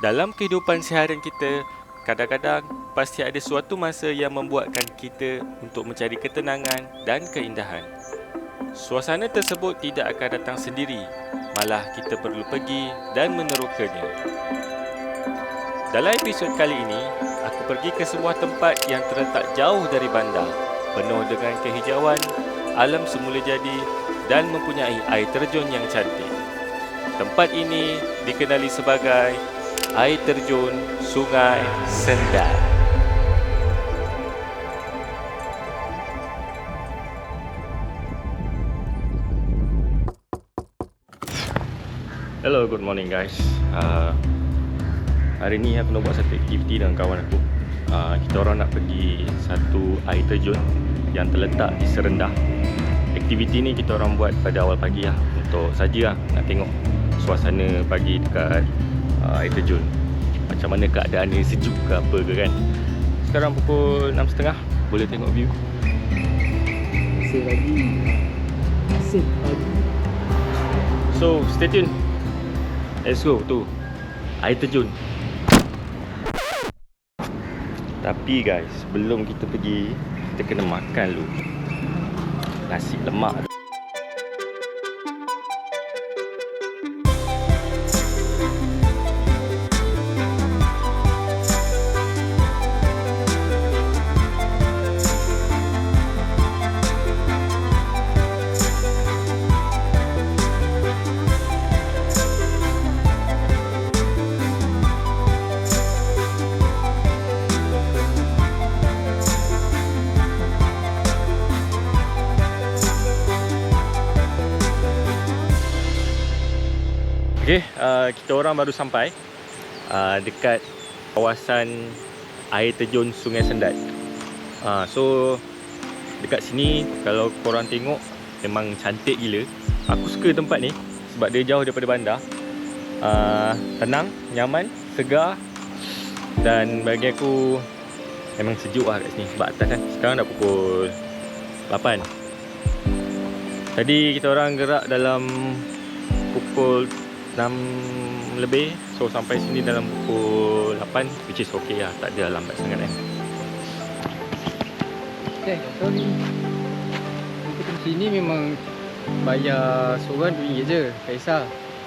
Dalam kehidupan seharian kita, kadang-kadang pasti ada suatu masa yang membuatkan kita untuk mencari ketenangan dan keindahan. Suasana tersebut tidak akan datang sendiri, malah kita perlu pergi dan menerokannya. Dalam episod kali ini, aku pergi ke sebuah tempat yang terletak jauh dari bandar, penuh dengan kehijauan, alam semula jadi dan mempunyai air terjun yang cantik. Tempat ini dikenali sebagai air terjun Sungai Sendai. Hello, good morning guys. Uh, hari ni aku nak buat satu aktiviti dengan kawan aku. Uh, kita orang nak pergi satu air terjun yang terletak di Serendah. Aktiviti ni kita orang buat pada awal pagi lah untuk saja lah nak tengok suasana pagi dekat uh, air terjun. Macam mana keadaan ni sejuk ke apa ke kan. Sekarang pukul 6.30 boleh tengok view. Masih lagi Masih pagi So, stay tune. Let's go tu. Air terjun. Tapi guys, sebelum kita pergi, kita kena makan dulu. Nasi lemak. Okay, uh, kita orang baru sampai uh, dekat kawasan air terjun Sungai Sendat. Uh, so dekat sini kalau korang tengok memang cantik gila. Aku suka tempat ni sebab dia jauh daripada bandar. Uh, tenang, nyaman, segar dan bagi aku memang sejuk lah kat sini sebab atas kan. Sekarang dah pukul 8. Tadi kita orang gerak dalam pukul 6 lebih. So sampai sini dalam pukul 8 Which is okay lah. Tak ada lambat sangat eh. Okay, sorry Untuk ke sini memang Bayar seorang RM2 je Tak kisah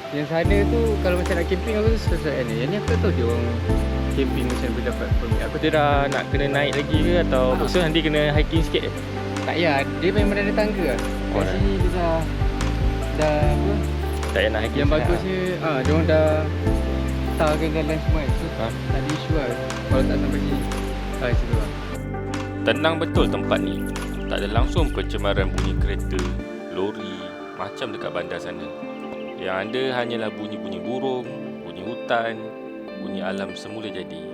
Yang sana tu Kalau macam nak camping aku tu selesai kan Yang ni aku tahu dia orang Camping macam boleh dapat permit. Aku Kita dah nak kena naik lagi ke Atau Ah. so nanti kena hiking sikit eh? tak payah Dia memang ada tangga lah. Oh, Kat sini dia dah Dah apa Tak payah nak hiking Yang bagusnya ah, Dia orang dah Tarkan jalan semua kan? So Ha? tak ada isu lah. Kalau tak sampai sini Ah, situ lah. Tenang betul tempat ni. Tak ada langsung pencemaran bunyi kereta Lori Macam dekat bandar sana. Yang ada hanyalah bunyi-bunyi burung Bunyi hutan Bunyi alam semula jadi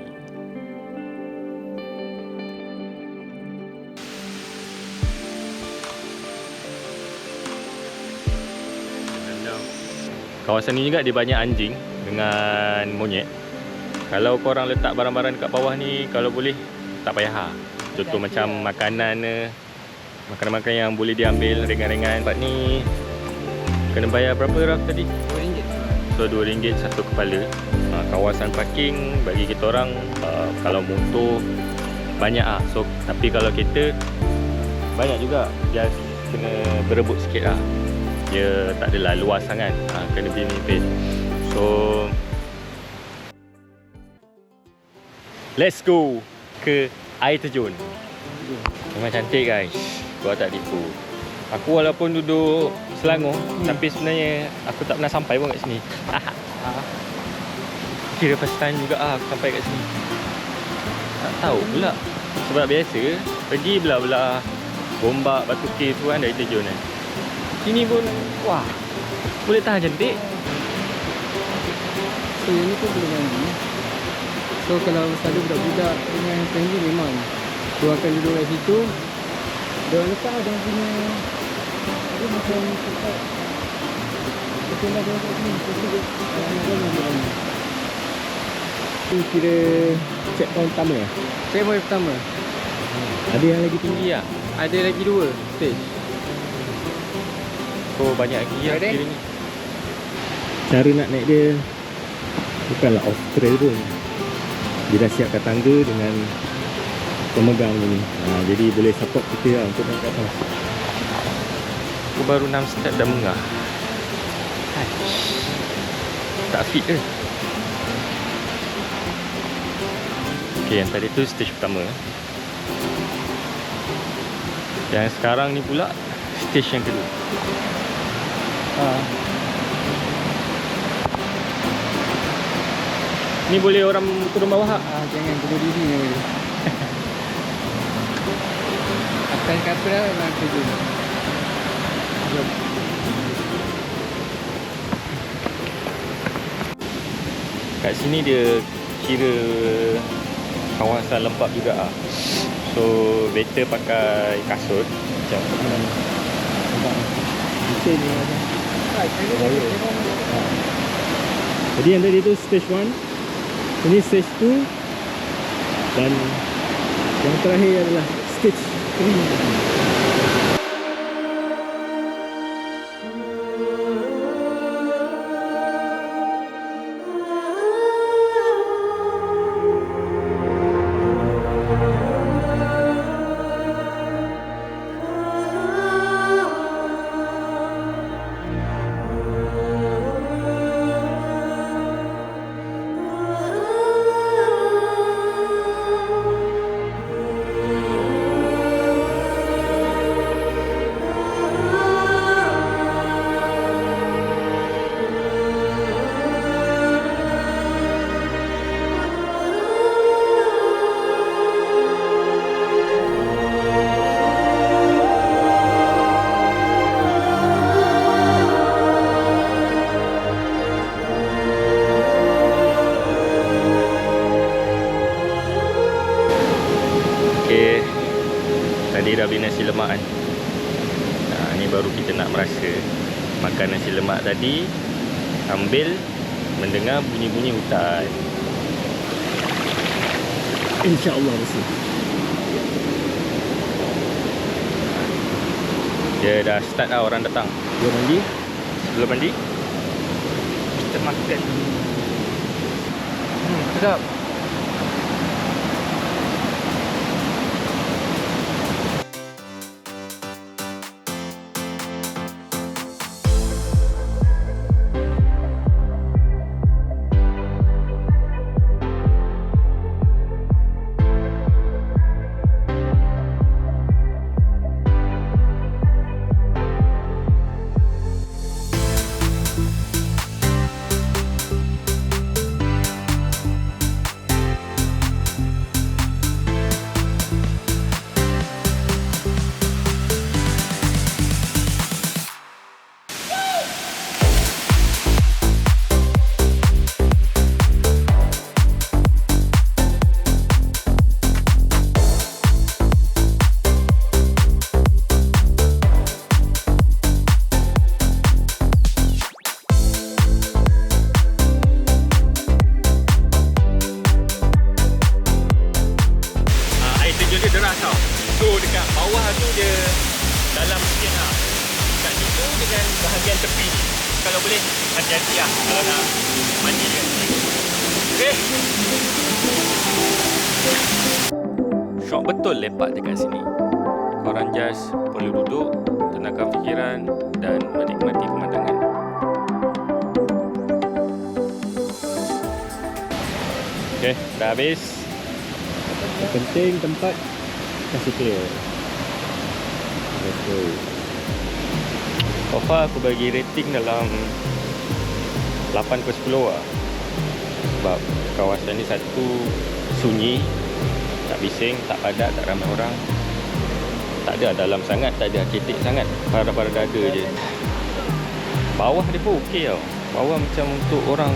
Kawasan ni juga dia banyak anjing dengan monyet. Kalau korang letak barang-barang dekat bawah ni kalau boleh tak payah ha. Contoh macam makanan makanan-makanan yang boleh diambil ringan-ringan. Tempat ni kena bayar berapa Raf tadi? RM2 So RM2 satu kepala. Ha, kawasan parking bagi kita orang uh, kalau motor banyak ah. So tapi kalau kereta banyak juga. Just kena berebut sikit lah. Dia tak adalah luas sangat. Ha, kena bimbing So Let's go ke air terjun. Memang cantik guys. Gua tak tipu. Aku walaupun duduk Selangor hmm. tapi sebenarnya aku tak pernah sampai pun kat sini. Kira first time juga ah aku sampai kat sini. Tak tahu pula. Sebab biasa pergi belah-belah Gombak, Batu Kir tu kan dari terjun kan. Sini pun wah. Boleh tahan cantik. So yang ni pun boleh mandi So kalau selalu budak-budak dengan family memang Dia akan duduk kat situ Dia letak lah dia punya Dia macam tempat Betul lah dia kat sini tu dia Tu kira checkpoint pertama eh? Saya point pertama Ada yang lagi tinggi Tinggi lah. Ada lagi dua stage Oh banyak lagi lah Ada? kira ni. Cara nak naik dia Bukanlah off trail pun. Dia dah siapkan tangga dengan pemegang ni. Ha, jadi boleh support kita lah untuk naik atas. Aku baru 6 step dah mengah. Haish. Tak fit ke? Okay, yang tadi tu stage pertama. Yang sekarang ni pula stage yang kedua. Ni boleh orang turun bawah tak? Ah, jangan bunuh diri ni boleh. Atas kapal lah memang kerja. Jom. Kat sini dia kira kawasan lembap juga ah. So better pakai kasut macam Nampak ni. Mesin ni ada. Jadi yang tadi tu stage 1 Ini stage 2 Dan Yang terakhir adalah stage 3 baru kita nak merasa. Makan nasi lemak tadi Sambil Mendengar bunyi-bunyi hutan. InsyaAllah mesti Dia dah start lah orang datang. Dia mandi? Sebelum mandi? Kita makan. Hmm, sedap. Kalau Okay Syok betul lepak dekat sini. Korang just perlu duduk Tenangkan fikiran Dan menikmati pemandangan. Okay, dah habis. Yang penting tempat Kasih clear. Betul. So far aku bagi rating dalam 8 ke 10 lah. Sebab kawasan ni satu sunyi Tak bising, tak padat, tak ramai orang. Tak ada dalam sangat, tak ada ketik sangat. Para-para dada je. Bawah dia pun okey tau. Bawah macam untuk orang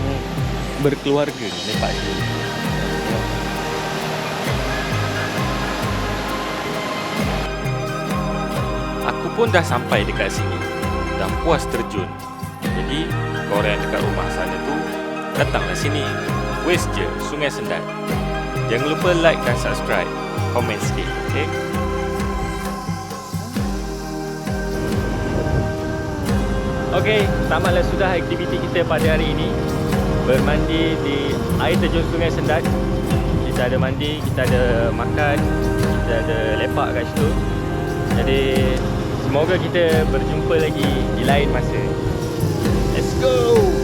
berkeluarga lepak Tengok. Aku pun dah sampai dekat sini. Dah puas terjun. Jadi yang dekat rumah sana tu Datanglah sini Waste je Sungai Sendat Jangan lupa like dan subscribe Komen sikit Okay Okay, tamatlah sudah aktiviti kita pada hari ini bermandi di air terjun Sungai Sendat. Kita ada mandi, kita ada makan, kita ada lepak kat situ. Jadi semoga kita berjumpa lagi di lain masa. Let's go!